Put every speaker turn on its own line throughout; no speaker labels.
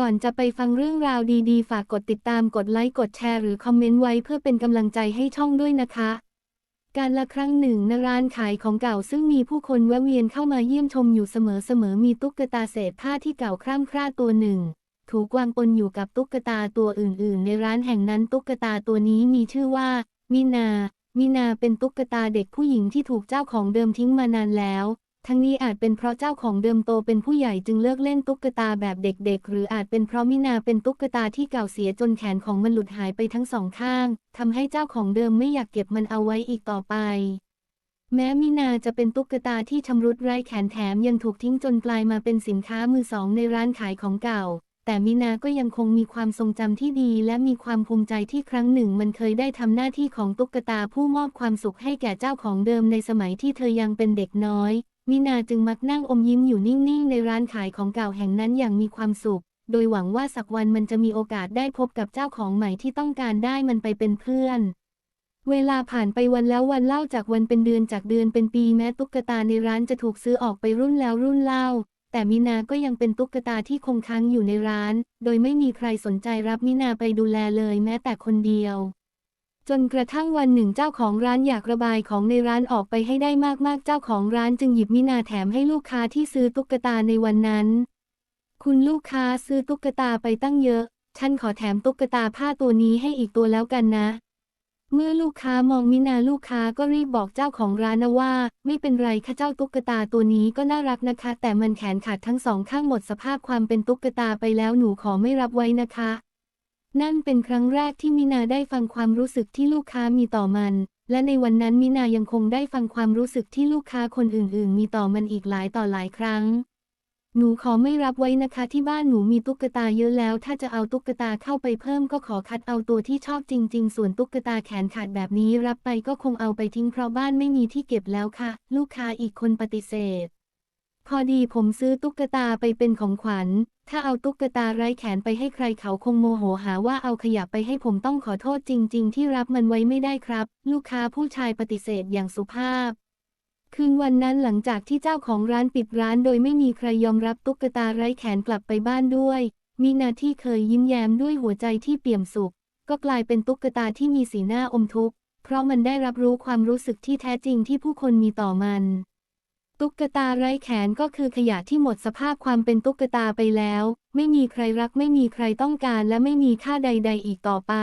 ก่อนจะไปฟังเรื่องราวดีๆ ฝากกดติดตามกดไลค์กดแชร์หรือคอมเมนต์ไว้เพื่อเป็นกำลังใจให้ช่องด้วยนะคะ การละครั้งหนึ่งณร้านขายของเก่าซึ่งมีผู้คนแวะเวียนเข้ามาเยี่ยมชมอยู่เสมอๆมีตุ๊กตาเศษผ้าที่เก่าคร่ำคร่าตัวหนึ่ง ถูกวางปนอยู่กับตุ๊กตาตัวอื่น ๆ ในร้านแห่งนั้นตุ๊กตาตัวนี้มีชื่อว่า มินา มินาเป็นตุ๊กตาเด็กผู้หญิงที่ถูกเจ้าของเดิมทิ้งมานานแล้ว ทั้งนี้อาจเป็นเพราะเจ้าของเดิมโตเป็นผู้ใหญ่จึงเลิกเล่นตุ๊กตาแบบเด็กๆ หรืออาจเป็นเพราะมินาเป็นตุ๊กตาที่เก่าเสียจนแขนของมันหลุดหายไปทั้งสองข้างทำให้เจ้าของเดิมไม่อยากเก็บมันเอาไว้อีกต่อไป แม้มินาจะเป็นตุ๊กตาที่ชำรุดไร้แขนแถมยังถูกทิ้งจนกลายมาเป็นสินค้ามือสองในร้านขายของเก่า แต่มินาก็ยังคงมีความทรงจำที่ดี และมีความภูมิใจที่ครั้งหนึ่ง มันเคยได้ทำหน้าที่ของตุ๊กตาผู้มอบความสุขให้แก่เจ้าของเดิมในสมัยที่เธอยังเป็นเด็กน้อย มินาจึงมักนั่งอมยิ้มอยู่นิ่งๆ ในร้านขายของเก่าแห่งนั้นอย่างมีความสุข โดยหวังว่าสักวันมันจะมีโอกาสได้พบกับเจ้าของใหม่ที่ต้องการได้มันไปเป็นเพื่อน เวลาผ่านไปวันแล้ววันเล่าจากวันเป็นเดือนจากเดือนเป็นปีแม้ตุ๊กตาในร้านจะถูกซื้อออกไปรุ่นแล้วรุ่นเล่า แต่มินาก็ยังเป็นตุ๊กตาที่คงค้างอยู่ในร้าน โดยไม่มีใครสนใจรับมินาไปดูแลเลยแม้แต่คนเดียว จนกระทั่งวันหนึ่งเจ้าของร้านอยากระบายของในร้านออกไปให้ได้มากๆ เจ้าของร้านจึงหยิบมินาแถมให้ลูกค้าที่ซื้อตุ๊กตาในวันนั้น คุณลูกค้าซื้อตุ๊กตาไปตั้งเยอะ ฉันขอแถมตุ๊กตาผ้าตัวนี้ให้อีกตัวแล้วกันนะ เมื่อลูกค้ามองมินาลูกค้าก็รีบบอกเจ้าของร้านนะว่า ไม่เป็นไรค่ะเจ้าตุ๊กตาตัวนี้ก็น่ารักนะคะ แต่มันแขนขาดทั้งสองข้างหมดสภาพความเป็นตุ๊กตาไปแล้วหนูขอไม่รับไว้นะคะ นั่นเป็นครั้งแรกที่มินาได้ฟังความรู้สึกที่ลูกค้ามีต่อมัน และในวันนั้นมินายังคงได้ฟังความรู้สึกที่ลูกค้าคนอื่นๆ มีต่อมันอีกหลายต่อหลายครั้ง หนูขอไม่รับไว้นะคะที่บ้านหนูมีตุ๊กตาเยอะแล้ว ถ้าจะเอาตุ๊กตาเข้าไปเพิ่มก็ขอคัดเอาตัวที่ชอบจริง ๆ ส่วนตุ๊กตาแขนขาดแบบนี้รับไปก็คงเอาไปทิ้งเพราะบ้านไม่มีที่เก็บแล้วค่ะ ลูกค้าอีกคนปฏิเสธ พอดีผมซื้อตุ๊กตาไปเป็นของขวัญ ถ้าเอาตุ๊กตาไร้แขนไปให้ใครเขาคงโมโหหาว่าเอาขยะไปให้ผมต้องขอโทษจริง ๆ ที่รับมันไว้ไม่ได้ครับ ลูกค้าผู้ชายปฏิเสธอย่างสุภาพ คืนวันนั้นหลังจากที่เจ้าของร้านปิดร้านโดยไม่มีใครยอมรับตุ๊กตาไร้แขนกลับไปบ้านด้วย มีนาที่เคยยิ้มแย้มด้วยหัวใจที่เปี่ยมสุข ก็กลายเป็นตุ๊กตาที่มีสีหน้าอมทุกข์ เพราะมันได้รับรู้ความรู้สึกที่แท้จริงที่ผู้คนมีต่อมัน ตุ๊กตาไร้แขนก็คือขยะที่หมดสภาพความเป็นตุ๊กตาไปแล้ว ไม่มีใครรักไม่มีใครต้องการและไม่มีค่าใด ๆ อีกต่อไป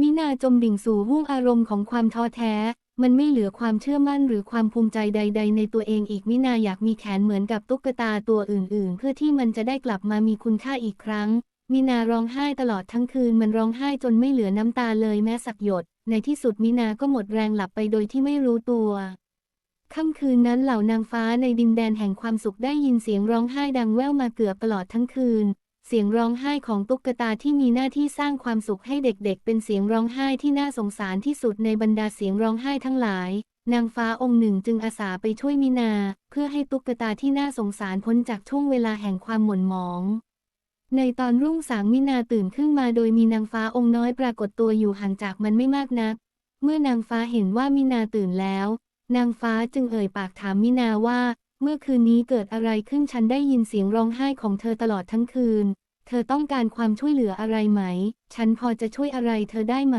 มินาจมดิ่งสู่ห้วงอารมณ์ของความท้อแท้ มันไม่เหลือความเชื่อมั่นหรือความภูมิใจใด ๆ ในตัวเองอีกมินาอยากมีแขนเหมือนกับตุ๊กตาตัวอื่น ๆ เพื่อที่มันจะได้กลับมามีคุณค่าอีกครั้ง มินาร้องไห้ตลอดทั้งคืนมันร้องไห้จนไม่เหลือน้ำตาเลยแม้สักหยด ในที่สุดมินาก็หมดแรงหลับไปโดยที่ไม่รู้ตัว ค่ำคืนนั้นเหล่านางฟ้าในดินแดนแห่งความสุขได้ยินเสียงร้องไห้ดังแว่วมาเกือบตลอดทั้งคืน เสียงร้องไห้ของตุ๊กตาที่มีหน้าที่สร้างความสุขให้เด็กๆ เป็นเสียงร้องไห้ที่น่าสงสารที่สุดในบรรดาเสียงร้องไห้ทั้งหลาย นางฟ้าองค์หนึ่งจึงอาสาไปช่วยมินา เพื่อให้ตุ๊กตาที่น่าสงสารพ้นจากช่วงเวลาแห่งความหม่นหมอง ในตอนรุ่งสางมินาตื่นขึ้นมาโดยมีนางฟ้าองค์น้อยปรากฏตัวอยู่ห่างจากมันไม่มากนัก เมื่อนางฟ้าเห็นว่ามินาตื่นแล้ว นางฟ้าจึงเอ่ยปากถามมินาว่า เมื่อคืนนี้เกิดอะไรขึ้นฉันได้ยินเสียงร้องไห้ของเธอตลอดทั้งคืน เธอต้องการความช่วยเหลืออะไรไหม ฉันพอจะช่วยอะไรเธอได้ไหม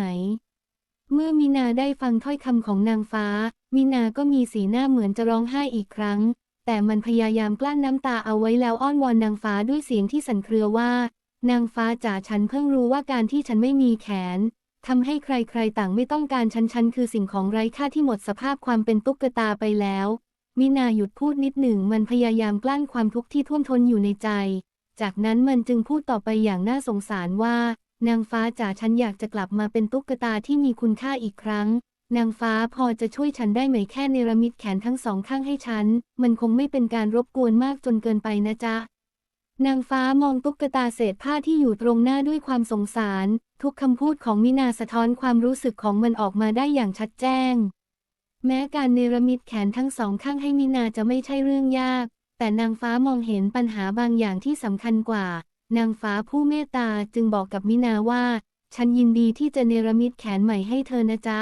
เมื่อมินาได้ฟังถ้อยคำของนางฟ้า มินาก็มีสีหน้าเหมือนจะร้องไห้อีกครั้ง แต่มันพยายามกลั้นน้ำตาเอาไว้แล้วอ้อนวอนนางฟ้าด้วยเสียงที่สั่นเครือว่า นางฟ้าจ๋าฉันเพิ่งรู้ว่าการที่ฉันไม่มีแขน ทำให้ใครๆต่างไม่ต้องการฉันฉันคือสิ่งของไร้ค่าที่หมดสภาพความเป็นตุ๊กตาไปแล้ว มินาหยุดพูดนิดหนึ่งมันพยายามกลั้นความทุกข์ที่ท่วมท้นอยู่ในใจ จากนั้นมันจึงพูดต่อไปอย่างน่าสงสารว่า นางฟ้าจ๋าฉันอยากจะกลับมาเป็นตุ๊กตาที่มีคุณค่าอีกครั้ง นางฟ้าพอจะช่วยฉันได้ไหมแค่เนรมิตแขนทั้งสองข้างให้ฉัน มันคงไม่เป็นการรบกวนมากจนเกินไปนะจ๊ะ นางฟ้ามองตุ๊กตาเศษผ้าที่อยู่ตรงหน้าด้วยความสงสาร ทุกคำพูดของมินาสะท้อนความรู้สึกของมันออกมาได้อย่างชัดแจ้ง แม้การเนรมิตแขนทั้งสองข้างให้มินาจะไม่ใช่เรื่องยาก แต่นางฟ้ามองเห็นปัญหาบางอย่างที่สำคัญกว่า นางฟ้าผู้เมตตาจึงบอกกับมินาว่า ฉันยินดีที่จะเนรมิตแขนใหม่ให้เธอนะจ๊ะ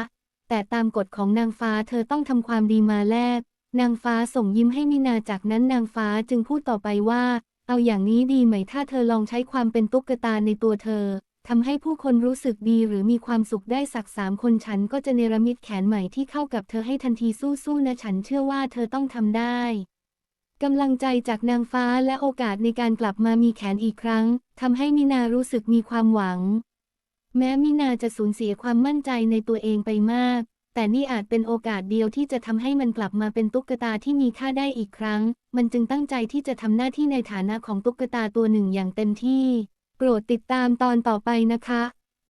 แต่ตามกฎของนางฟ้าเธอต้องทำความดีมาแลกนางฟ้าส่งยิ้มให้มินาจากนั้นนางฟ้าจึงพูดต่อไปว่า เอาอย่างนี้ดีไหมถ้าเธอลองใช้ความเป็นตุ๊กตาในตัวเธอทำให้ผู้คนรู้สึกดีหรือมีความสุขได้สักสามคนฉันก็จะเนรมิตแขนใหม่ที่เข้ากับเธอให้ทันทีสู้ๆนะฉันเชื่อว่าเธอต้องทำได้กำลังใจจากนางฟ้าและโอกาสในการกลับมามีแขนอีกครั้งทำให้มินารู้สึกมีความหวัง แม้มินาจะสูญเสียความมั่นใจในตัวเองไปมาก แต่นี่อาจเป็นโอกาสเดียวที่จะทำให้มันกลับมาเป็นตุ๊กตาที่มีค่าได้อีกครั้ง มันจึงตั้งใจที่จะทำหน้าที่ในฐานะของตุ๊กตาตัวหนึ่งอย่างเต็มที่ โปรดติดตามตอนต่อไปนะคะ